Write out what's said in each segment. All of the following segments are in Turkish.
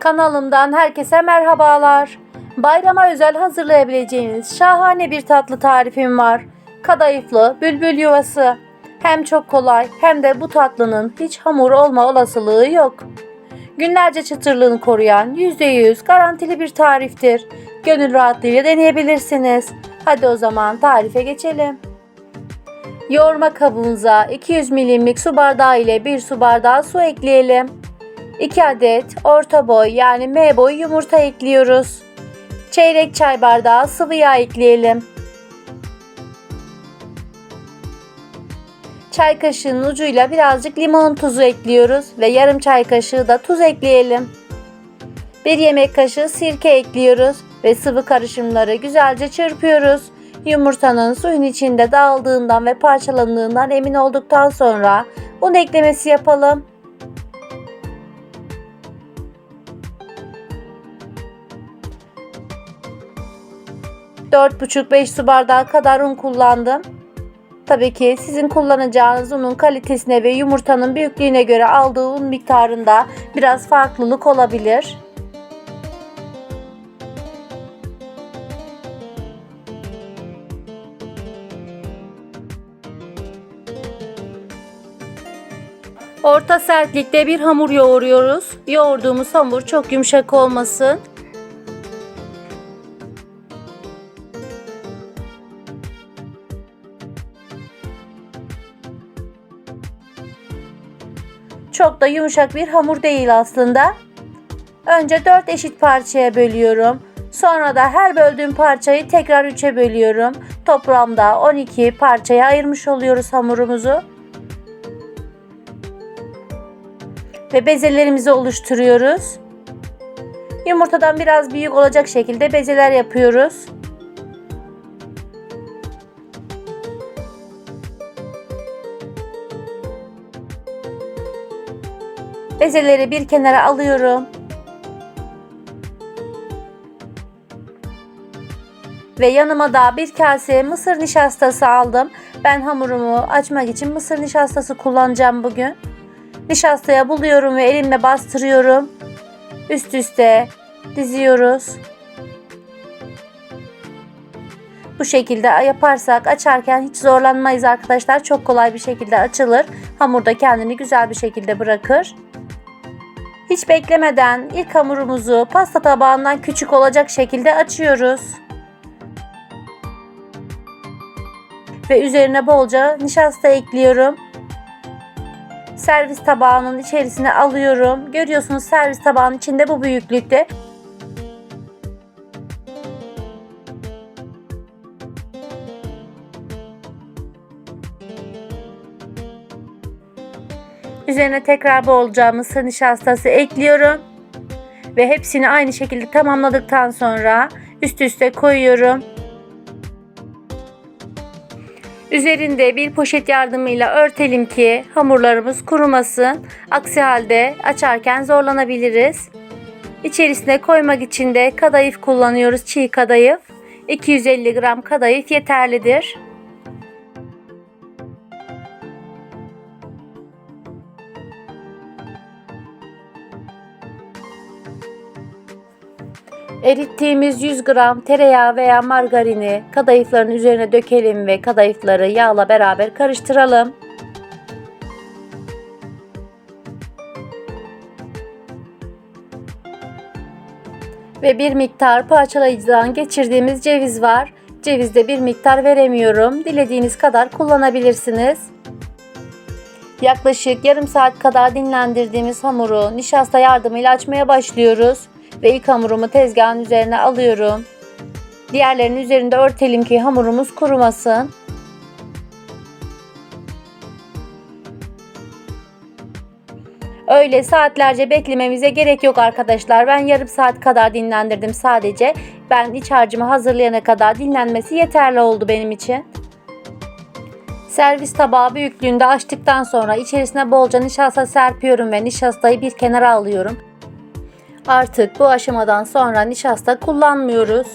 Kanalımdan herkese merhabalar. Bayrama özel hazırlayabileceğiniz şahane bir tatlı tarifim var. Kadayıflı bülbül yuvası. Hem çok kolay hem de bu tatlının hiç hamur olma olasılığı yok. Günlerce çıtırlığını koruyan %100 garantili bir tariftir. Gönül rahatlığıyla deneyebilirsiniz. Hadi o zaman tarife geçelim. Yoğurma kabımıza 200 milimlik su bardağı ile 1 su bardağı su ekleyelim. 2 adet orta boy yani M boy yumurta ekliyoruz. Çeyrek çay bardağı sıvı yağ ekleyelim. Çay kaşığının ucuyla birazcık limon tuzu ekliyoruz ve yarım çay kaşığı da tuz ekleyelim. 1 yemek kaşığı sirke ekliyoruz ve sıvı karışımları güzelce çırpıyoruz. Yumurtanın suyun içinde dağıldığından ve parçalandığından emin olduktan sonra un eklemesi yapalım. 4,5-5 su bardağı kadar un kullandım. Tabii ki sizin kullanacağınız unun kalitesine ve yumurtanın büyüklüğüne göre aldığı un miktarında biraz farklılık olabilir. Orta sertlikte bir hamur yoğuruyoruz. Yoğurduğumuz hamur çok yumuşak olmasın. Da yumuşak bir hamur değil aslında. Önce 4 eşit parçaya bölüyorum. Sonra da her böldüğüm parçayı tekrar 3'e bölüyorum. Toplamda 12 parçaya ayırmış oluyoruz hamurumuzu. Ve bezelerimizi oluşturuyoruz. Yumurtadan biraz büyük olacak şekilde bezeler yapıyoruz. Bezeleri bir kenara alıyorum. Ve yanıma da bir kase mısır nişastası aldım. Ben hamurumu açmak için mısır nişastası kullanacağım bugün. Nişastaya buluyorum ve elimle bastırıyorum. Üst üste diziyoruz. Bu şekilde yaparsak açarken hiç zorlanmayız arkadaşlar. Çok kolay bir şekilde açılır. Hamur da kendini güzel bir şekilde bırakır. Hiç beklemeden ilk hamurumuzu pasta tabağından küçük olacak şekilde açıyoruz. Ve üzerine bolca nişasta ekliyorum. Servis tabağının içerisine alıyorum. Görüyorsunuz servis tabağının içinde bu büyüklükte. Üzerine tekrar bolca mısır nişastası ekliyorum. Ve hepsini aynı şekilde tamamladıktan sonra üst üste koyuyorum. Üzerinde bir poşet yardımıyla örtelim ki hamurlarımız kurumasın. Aksi halde açarken zorlanabiliriz. İçerisine koymak için de kadayıf kullanıyoruz. Çiğ kadayıf. 250 gram kadayıf yeterlidir. Erittiğimiz 100 gram tereyağı veya margarini kadayıfların üzerine dökelim ve kadayıfları yağla beraber karıştıralım. Ve bir miktar parçalayıcıdan geçirdiğimiz ceviz var. Cevizde bir miktar veremiyorum. Dilediğiniz kadar kullanabilirsiniz. Yaklaşık yarım saat kadar dinlendirdiğimiz hamuru nişasta yardımıyla açmaya başlıyoruz. Ve ilk hamurumu tezgahın üzerine alıyorum. Diğerlerinin üzerinde örtelim ki hamurumuz kurumasın. Öyle saatlerce beklememize gerek yok arkadaşlar. Ben yarım saat kadar dinlendirdim sadece. Ben iç harcımı hazırlayana kadar dinlenmesi yeterli oldu benim için. Servis tabağı büyüklüğünde açtıktan sonra içerisine bolca nişasta serpiyorum ve nişastayı bir kenara alıyorum. Artık bu aşamadan sonra nişasta kullanmıyoruz.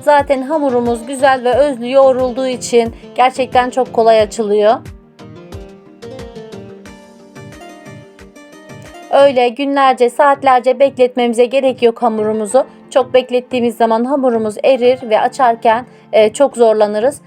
Zaten hamurumuz güzel ve özlü yoğrulduğu için gerçekten çok kolay açılıyor. Öyle günlerce, saatlerce bekletmemize gerek yok hamurumuzu. Çok beklettiğimiz zaman hamurumuz erir ve açarken e, çok zorlanırız.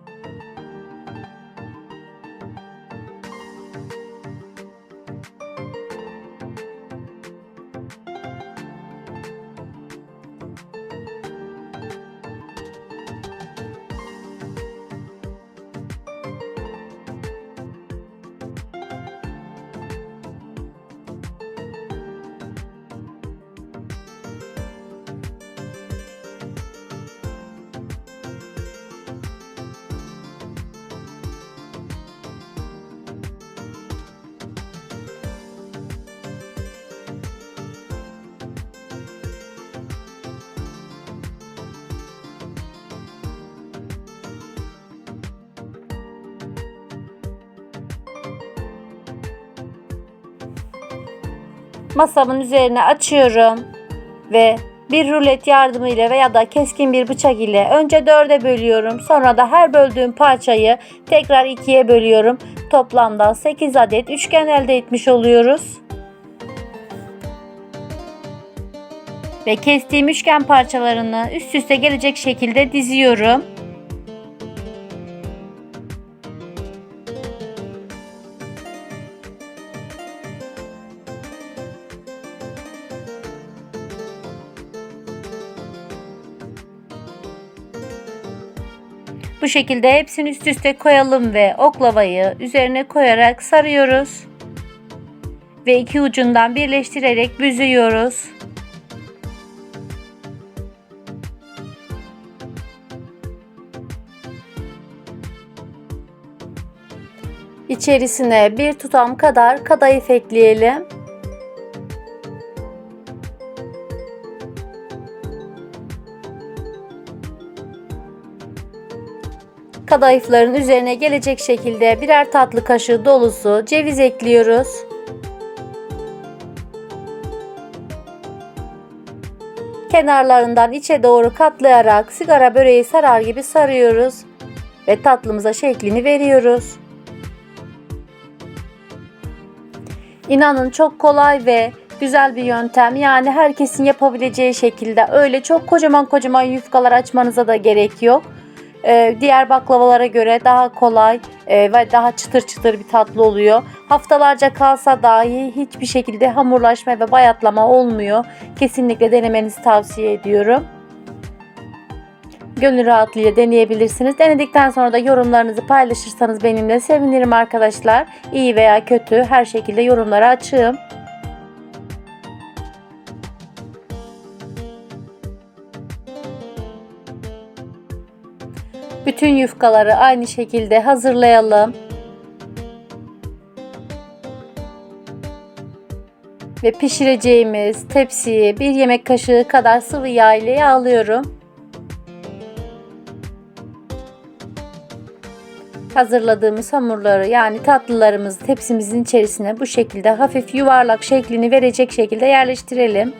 Masamın üzerine açıyorum ve bir rulet yardımıyla veya da keskin bir bıçak ile önce dörde bölüyorum. Sonra da her böldüğüm parçayı tekrar ikiye bölüyorum. Toplamda 8 adet üçgen elde etmiş oluyoruz. Ve kestiğim üçgen parçalarını üst üste gelecek şekilde diziyorum. Bu şekilde hepsini üst üste koyalım ve oklavayı üzerine koyarak sarıyoruz. Ve iki ucundan birleştirerek büzüyoruz. İçerisine bir tutam kadar kadayıf ekleyelim. Kadayıfların üzerine gelecek şekilde birer tatlı kaşığı dolusu ceviz ekliyoruz. Kenarlarından içe doğru katlayarak sigara böreği sarar gibi sarıyoruz ve tatlımıza şeklini veriyoruz. İnanın çok kolay ve güzel bir yöntem. Yani herkesin yapabileceği şekilde öyle çok kocaman kocaman yufkalar açmanıza da gerek yok. Ee, diğer baklavalara göre daha kolay e, ve daha çıtır çıtır bir tatlı oluyor. Haftalarca kalsa dahi hiçbir şekilde hamurlaşma ve bayatlama olmuyor. Kesinlikle denemenizi tavsiye ediyorum. Gönül rahatlığıyla deneyebilirsiniz. Denedikten sonra da yorumlarınızı paylaşırsanız benimle sevinirim arkadaşlar. İyi veya kötü her şekilde yorumlara açığım. Bütün yufkaları aynı şekilde hazırlayalım. Ve pişireceğimiz tepsiyi bir yemek kaşığı kadar sıvı yağ ile yağlıyorum. Hazırladığımız hamurları yani tatlılarımızı tepsimizin içerisine bu şekilde hafif yuvarlak şeklini verecek şekilde yerleştirelim.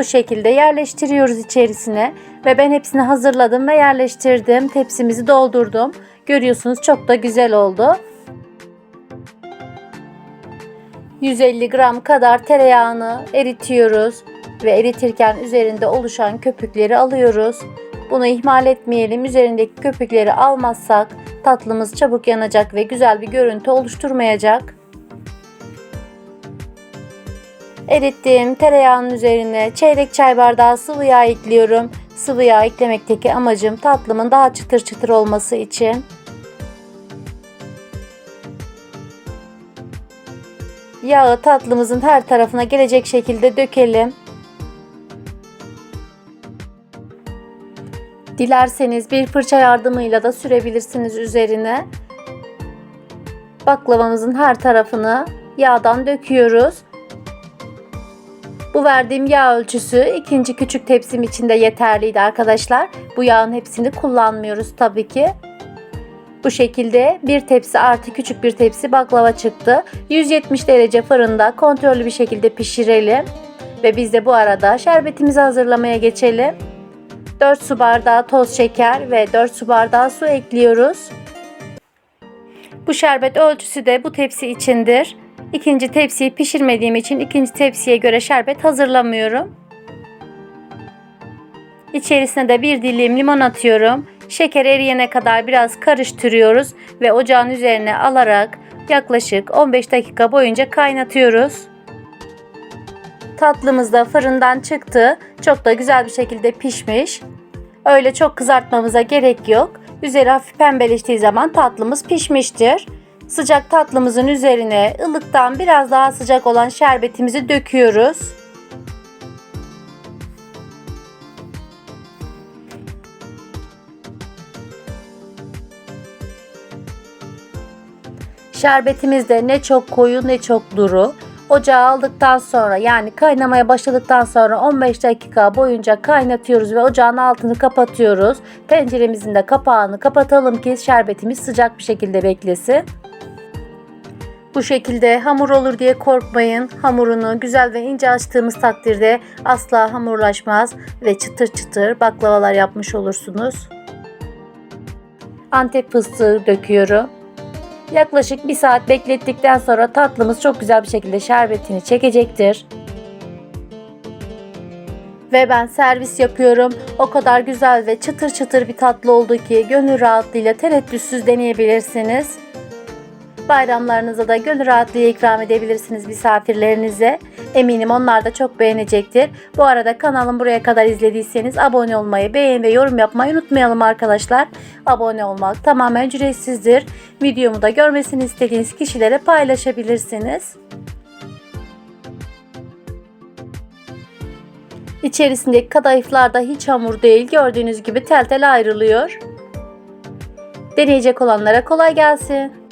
Bu şekilde yerleştiriyoruz içerisine ve ben hepsini hazırladım ve yerleştirdim. Tepsimizi doldurdum. Görüyorsunuz çok da güzel oldu. 150 gram kadar tereyağını eritiyoruz ve eritirken üzerinde oluşan köpükleri alıyoruz. Bunu ihmal etmeyelim. Üzerindeki köpükleri almazsak tatlımız çabuk yanacak ve güzel bir görüntü oluşturmayacak. Erittiğim tereyağının üzerine çeyrek çay bardağı sıvı yağ ekliyorum. Sıvı yağ eklemekteki amacım tatlımın daha çıtır çıtır olması için. Yağı tatlımızın her tarafına gelecek şekilde dökelim. Dilerseniz bir fırça yardımıyla da sürebilirsiniz üzerine. Baklavamızın her tarafını yağdan döküyoruz. Bu verdiğim yağ ölçüsü ikinci küçük tepsim için de yeterliydi arkadaşlar. Bu yağın hepsini kullanmıyoruz tabii ki. Bu şekilde bir tepsi artı küçük bir tepsi baklava çıktı. 170 derece fırında kontrollü bir şekilde pişirelim. Ve biz de bu arada şerbetimizi hazırlamaya geçelim. 4 su bardağı toz şeker ve 4 su bardağı su ekliyoruz. Bu şerbet ölçüsü de bu tepsi içindir. İkinci tepsiyi pişirmediğim için ikinci tepsiye göre şerbet hazırlamıyorum. İçerisine de bir dilim limon atıyorum. Şeker eriyene kadar biraz karıştırıyoruz ve ocağın üzerine alarak yaklaşık 15 dakika boyunca kaynatıyoruz. Tatlımız da fırından çıktı. Çok da güzel bir şekilde pişmiş. Öyle çok kızartmamıza gerek yok. Üzeri hafif pembeleştiği zaman tatlımız pişmiştir. Sıcak tatlımızın üzerine ılıktan biraz daha sıcak olan şerbetimizi döküyoruz. Şerbetimiz de ne çok koyu ne çok duru. Ocağa aldıktan sonra yani kaynamaya başladıktan sonra 15 dakika boyunca kaynatıyoruz ve ocağın altını kapatıyoruz. Tenceremizin de kapağını kapatalım ki şerbetimiz sıcak bir şekilde beklesin. Bu şekilde hamur olur diye korkmayın. Hamurunu güzel ve ince açtığımız takdirde asla hamurlaşmaz ve çıtır çıtır baklavalar yapmış olursunuz. Antep fıstığı döküyorum. Yaklaşık bir saat beklettikten sonra tatlımız çok güzel bir şekilde şerbetini çekecektir. Ve ben servis yapıyorum. O kadar güzel ve çıtır çıtır bir tatlı oldu ki gönül rahatlığıyla tereddütsüz deneyebilirsiniz. Bayramlarınıza da gönül rahatlığıyla ikram edebilirsiniz misafirlerinize. Eminim onlar da çok beğenecektir. Bu arada kanalım buraya kadar izlediyseniz abone olmayı, beğen ve yorum yapmayı unutmayalım arkadaşlar. Abone olmak tamamen ücretsizdir. Videomu da görmesini istediğiniz kişilere paylaşabilirsiniz. İçerisindeki kadayıflar da hiç hamur değil. Gördüğünüz gibi tel tel ayrılıyor. Deneyecek olanlara kolay gelsin.